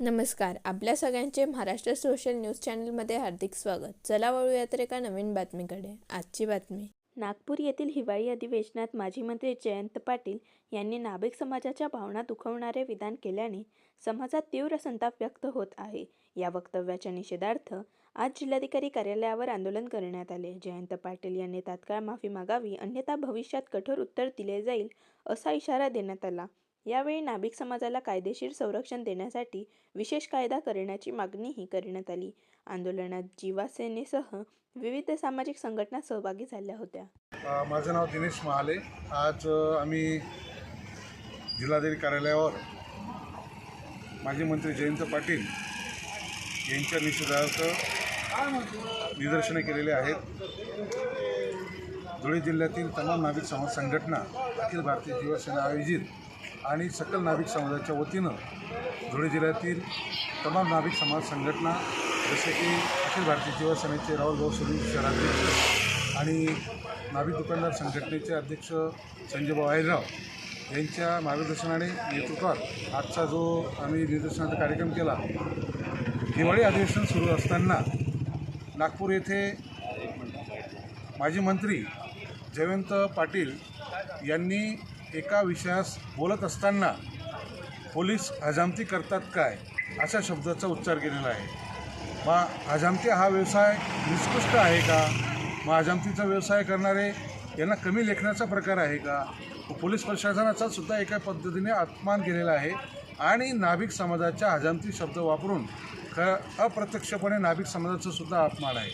नमस्कार. आपल्या सगळ्यांचे महाराष्ट्र सोशल न्यूज चॅनलमध्ये हार्दिक स्वागत. चला वळूया तर एका नवीन बातमीकडे. आजची बातमी. नागपूर येथील हिवाळी अधिवेशनात माजी मंत्री जयंत पाटील यांनी नाभिक समाजाच्या भावना दुखवणारे विधान केल्याने समाजात तीव्र संताप व्यक्त होत आहे. या वक्तव्याच्या निषेधार्थ आज जिल्हाधिकारी कार्यालयावर आंदोलन करण्यात आले. जयंत पाटील यांनी तात्काळ माफी मागावी अन्यथा भविष्यात कठोर उत्तर दिले जाईल असा इशारा देण्यात आला. यावेळी नाभिक समाजाला कायदेशीर संरक्षण देण्यासाठी विशेष कायदा करण्याची मागणीही करण्यात आली. आंदोलनात जीवासेनेसह विविध सामाजिक संघटना सहभागी झाल्या होत्या. माझं नाव दिनेश महाले. आज आम्ही जिल्हाधिकारी कार्यालयावर माजी मंत्री जयंत पाटील यांच्या निषेधार्थ निदर्शने केलेले आहेत. धुळे जिल्ह्यातील तमाम नागरिक समाज संघटना अखिल भारतीय शिवसेना आयोजित आणि सकल नाभिक समाजाच्या वतीनं धुळे जिल्ह्यातील तमाम नाभिक समाज संघटना जसे की अखिल भारतीय शिवसेनेचे राहुल भाऊ सुनील शहराध्यक्ष आणि नाभिक दुकानदार संघटनेचे अध्यक्ष संजयभाऊ आयराव यांच्या मार्गदर्शनाने नेतृत्वात आजचा जो आम्ही निदर्शनाचा कार्यक्रम केला दिवाळी अधिवेशन सुरू असताना नागपूर येथे माजी मंत्री जयवंत पाटील यांनी एका विषयास बोलत असताना पोलीस हजामती करतात काय अशा शब्दाचा उच्चार केलेला आहे. मग हजामती हा व्यवसाय निष्कृष्ट आहे का? मग हजामतीचा व्यवसाय करणारे यांना कमी लेखण्याचा प्रकार आहे का? पोलीस प्रशासनाचा सुद्धा एका पद्धतीने अपमान केलेला आहे आणि नाभिक समाजाच्या हजामती शब्द वापरून ख अप्रत्यक्षपणे नाभिक समाजाचा सुद्धा अपमान आहे.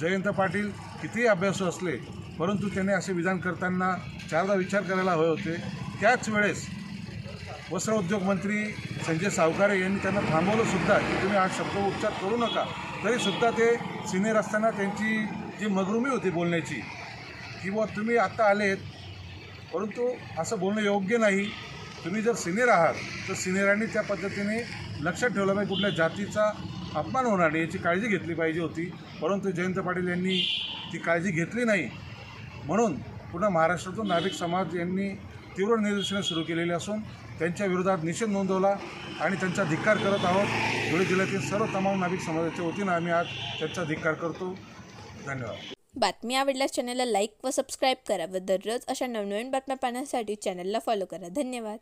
जयंत पाटील कितीही अभ्यासू असले परंतु त्याने असे विधान करताना चारदा विचार करायला हवे होते. त्याच वेळेस वस्त्रोद्योग मंत्री संजय सावकारे यांनी त्यांना थांबवलं सुद्धा की तुम्ही हा शब्द उच्चार करू नका. तरीसुद्धा ते सिनियर असताना त्यांची जी मगरुमी होती बोलण्याची की तुम्ही आत्ता आलेत परंतु असं बोलणं योग्य नाही. तुम्ही जर सिनियर आहात तर सिनियरांनी त्या पद्धतीने लक्षात ठेवलं पाहिजे कुठल्या जातीचा अपमान होणार नाही याची काळजी घेतली पाहिजे होती. परंतु जयंत पाटील यांनी ती काळजी घेतली नाही. म्हणून पुन्हा महाराष्ट्रातून नागरिक समाज यांनी तीव्र निदर्शने सुरू केलेली असून त्यांच्या विरोधात निषेध नोंदवला आणि त्यांचा धिक्कार करत आहोत. धुळे जिल्ह्यातील सर्व तमाम नागरिक समाजाच्या वतीनं आम्ही आज त्यांचा धिक्कार करतो. धन्यवाद. बातमी आवडल्यास चॅनलला लाईक व सबस्क्राईब करा व दररोज अशा नवनवीन बातम्या पाहण्यासाठी चॅनलला फॉलो करा. धन्यवाद.